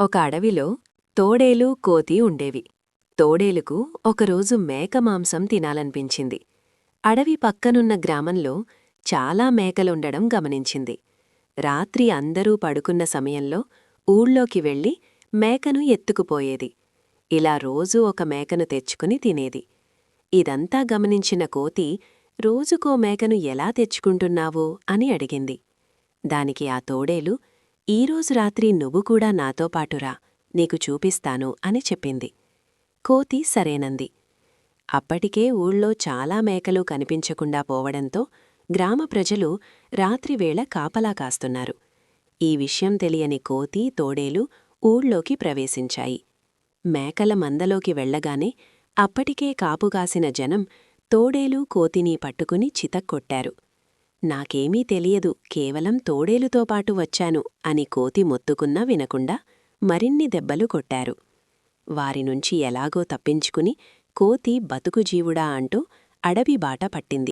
ఒక అడవిలో తోడేలు కోతి ఉండేవి. తోడేలుకు ఒకరోజు మేక మాంసం తినాలనిపించింది. అడవి పక్కనున్న గ్రామంలో చాలా మేకలుండడం గమనించింది. రాత్రి అందరూ పడుకున్న సమయంలో ఊళ్ళోకి వెళ్ళి మేకను ఎత్తుకుపోయేది. ఇలా రోజూ ఒక మేకను తెచ్చుకుని తినేది. ఇదంతా గమనించిన కోతి రోజుకో మేకను ఎలా తెచ్చుకుంటున్నావు? అని అడిగింది. దానికి ఆ తోడేలు ఈరోజు రాత్రి నువ్వు కూడా నాతో పాటురా నీకు చూపిస్తాను అని చెప్పింది. కోతి సరేనంది. అప్పటికే ఊళ్ళో చాలా మేకలు కనిపించకుండా పోవడంతో గ్రామ ప్రజలు రాత్రివేళ కాపలా కాస్తున్నారు. ఈ విషయం తెలియని కోతి తోడేలు ఊళ్ళోకి ప్రవేశించాయి. మేకల మందలోకి వెళ్ళగానే అప్పటికే కాపుగాసిన జనం తోడేలు కోతిని పట్టుకుని చితక్కొట్టారు. నాకేమీ తెలియదు కేవలం తోడేలుతో పాటు వచ్చాను అని కోతి మొత్తుకున్నా వినకుండా మరిన్ని దెబ్బలు కొట్టారు. వారినుంచి ఎలాగో తప్పించుకుని కోతి బతుకుజీవుడా అంటూ అడవి బాట పట్టింది.